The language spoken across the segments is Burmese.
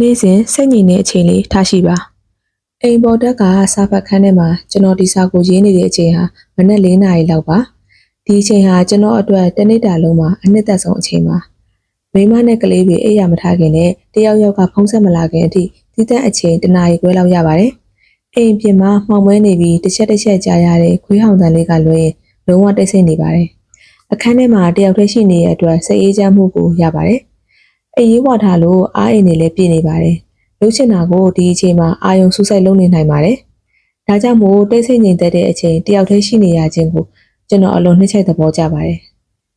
နေ့စဉ်စိတ်ငြိမ်တဲ့အချိန်လေးထားရှိပါအိမ်ပေါ်တက်ကစာဖတ်ခန်းထဲမှာကျွန်တော်ဒီစာကိုရေးနေတဲ့အချိန်ဟာမနက်၄နာရီလောက်ပါဒီအချိန်ဟာကျွန်တော်အတွက်တစ်နေ့တာလုံးမှာအနှစ်သက်ဆုံးအချိန်ပါမိမနဲ့ကလေးတွေအိပ်ရမထားခင်နဲ့တယောက်ယောက်ကဖုံးဆက်မလာခင်အထိတည်တဲ့အချိန်တစ်နာရီခွဲလောက်ရပါတယ်အိမ်ပြင်မှာမှောင်မွဲနေပြီးတစ်ချက်တစ်ချက်ကြားရတဲ့ခွေးဟောင်တန်လေးကလွှဲရင်လုံးဝတိတ်ဆိတ်နေပါတယ်အခန်းထဲမှာတယောက်တည်းရှိနေတဲ့အတွက်စိတ်အေးချမ်းမှုကိုရပါတယ် အရေးဝထားလို့အားအိမ်နေလည်းပြည့်နေပါတယ်။လှုပ်ချင်တာကိုဒီအချိန်မှာအာယုံဆူဆိုင်လုပ်နေနိုင်ပါတယ်။ဒါကြောင့်မို့တိတ်ဆိတ်ငြိမ်သက်တဲ့အချိန်တယောက်တည်းရှိနေရခြင်းကိုကျွန်တော်အလွန်နှိမ့်ချိုက်သဘောကျပါတယ်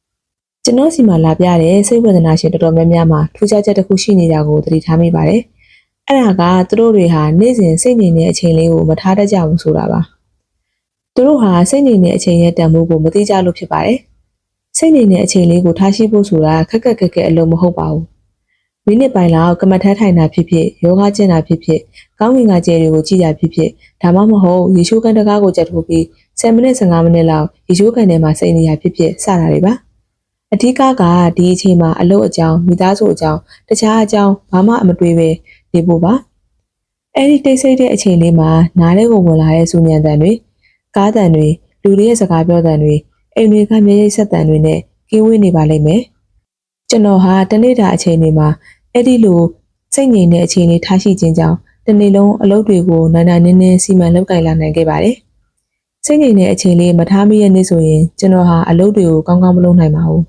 ။ကျွန်တော်စီမှာလာပြတဲ့စိတ်ဝေဒနာရှင်တော်တော်များများမှာထူးခြားချက်တစ်ခုရှိနေတာကိုသတိထားမိပါတယ်။အဲ့ဒါကသူတို့တွေဟာနေ့စဉ်စိတ်ငြိမ်တဲ့အချိန်လေးကိုမထားတတ်ကြဘူးဆိုတာပါ။သူတို့ဟာစိတ်ငြိမ်တဲ့အချိန်ရဲ့တန်ဖိုးကိုမသိကြလို့ဖြစ်ပါတယ်။စိတ်ငြိမ်တဲ့အချိန်လေးကိုထားရှိဖို့ဆိုတာခက်ခက်ခက်ခက်အလုံးမဟုတ်ပါဘူး။ မိနစ်ပိုင်းလောက်ကမထမ်းထိုင်တာဖြစ်ဖြစ်ယောဂကျင့်တာဖြစ်ဖြစ်ကောင်းကင်ကကျဲတွေကိုကြည့်တာဖြစ်ဖြစ်ဒါမှမဟုတ်ရေချိုးကန်တကားကိုကြက်ထိုးပြီး10မိနစ်15မိနစ်လောက်ရေချိုးကန်ထဲမှာစိတ်နေရဖြစ်ဖြစ်စတာတွေပါအဓိကကဒီအချိန်မှာအလုပ်အကြောင်းမိသားစုအကြောင်းတခြားအကြောင်းဘာမှအမတွေးပဲနေဖို့ပါအဲ့ဒီတိတ်ဆိတ်တဲ့အချိန်လေးမှာနားထဲကိုဝင်လာတဲ့စူညံတန်တွေကားတန်တွေလူတွေရဲ့စကားပြောတန်တွေအိမ်တွေကမျက်ရည်ဆက်တန်တွေနဲ့ကင်းဝေးနေပါလိမ့်မယ် ကျွန်တော်ဟာတနေ့တာအချိန်တွေမှာအဲ့ဒီလိုစိတ်ငြိမ်တဲ့အချိန်လေးထားရှိခြင်းကြောင့်တစ်နေ့လုံးအလုပ်တွေကိုနိုင်နိုင်နင်းနင်းစီမံလုပ်ကိုင်လာနိုင်ခဲ့ပါတယ်။စိတ်ငြိမ်တဲ့အချိန်လေးမထားမိရဲ့နေ့ဆိုရင်ကျွန်တော်ဟာအလုပ်တွေကိုကောင်းကောင်းမလုပ်နိုင်ပါဘူး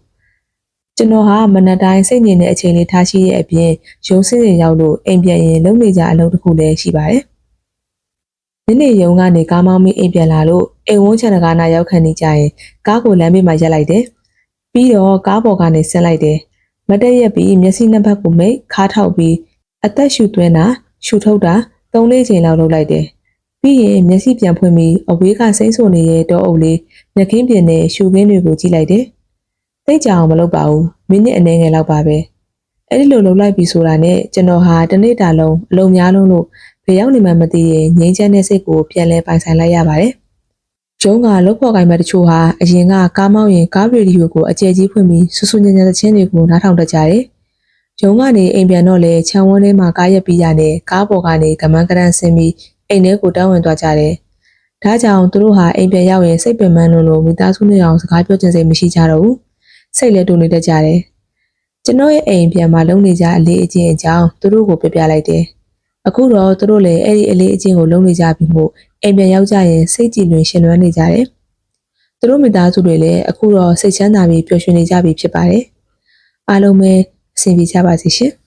။ကျွန်တော်ဟာမနက်တိုင်းစိတ်ငြိမ်တဲ့အချိန်လေးထားရှိရဲ့အပြင်ရုံးစင်းစင်ရောက်လို့အိမ်ပြန်ရင်လုပ်နေကြအလုပ်တစ်ခုလည်းရှိပါတယ်။နေ့နေ့ရုံးကနေကားမောင်းပြီးအိမ်ပြန်လာလို့အိမ်ဝန်းချန်တကားနာရောက်ခံနေကြရင်ကားကိုလမ်းဘေးမှာရပ်လိုက်တယ်။ပြီးတော့ကားပေါ်ကနေဆင်းလိုက်တယ်။ မတ်တက်ရက်ပြီးမျက်စိနှစ်ဖက်ကိုမိတ်ခါထောက်ပြီးအသက်ရှူသွင်းတာရှူထုတ်တာသုံးလေးချိန်လောက်လုပ်လိုက်တယ်။ပြီးရင်မျက်စိပြန်ဖွင့်ပြီးအဝေးကစိမ့်ဆိုနေတဲ့တောအုပ်လေးမျက်ခင်းပြင်နဲ့ရှူခင်းတွေကိုကြည့်လိုက်တယ်။သိကြအောင်မလုပ်ပါဘူး။မိနစ်အနည်းငယ်လောက်ပါပဲ။အဲ့ဒီလိုလုပ်လိုက်ပြီဆိုတာနဲ့ကျွန်တော်ဟာတစ်နေ့တာလုံးအလုံးများလုံးလို့ဘယ်ရောက်နေမှမသိရင်ငြိမ်းချမ်းတဲ့စိတ်ကိုပြန်လဲပိုင်ဆိုင်လိုက်ရပါတယ်။ ကျုံးကလောက်ပေါ်ကိုင်းမဲ့တချို့ဟာအရင်ကကားမောင်းရင်ကားရေဒီယိုကိုအကျယ်ကြီးဖွင့်ပြီးဆူဆူညံ့ညံ့သချင်းတွေကိုနားထောင်တတ်ကြတယ်။ကျုံကနေအိမ်ပြန်တော့လေခြံဝန်းထဲမှာကားရက်ပြီးရတယ်ကားပေါ်ကနေကမန်းကရန်ဆင်းပြီးအိမ်ထဲကိုတောင်းဝင်သွားကြတယ်။ဒါကြောင့်သူတို့ဟာအိမ်ပြန်ရောက်ရင်စိတ်ပင်ပန်းလို့လို့မိသားစုနဲ့အောင်စကားပြောချင်စိတ်မရှိကြတော့ဘူး။စိတ်လည်းတူနေတတ်ကြတယ်။ကျွန်တော်ရဲ့အိမ်ပြန်မှာလုံနေကြအလေးအကျင့်အကြောင်းသူတို့ကိုပြပြလိုက်တယ်။ အခုတော့သူတို့လည်းအဲ့ဒီအလေးအကျင့်ကိုလုံနေကြပြီမို့အိမ်ပြန်ရောက်ကြရင်စိတ်ကြည်လွင်ရှင်လွမ်းနေကြတယ်။သူတို့မိသားစုတွေလည်းအခုတော့စိတ်ချမ်းသာပြီးပျော်ရွှင်နေကြပြီဖြစ်ပါတယ်။အားလုံးပဲအဆင်ပြေကြပါစေရှင်။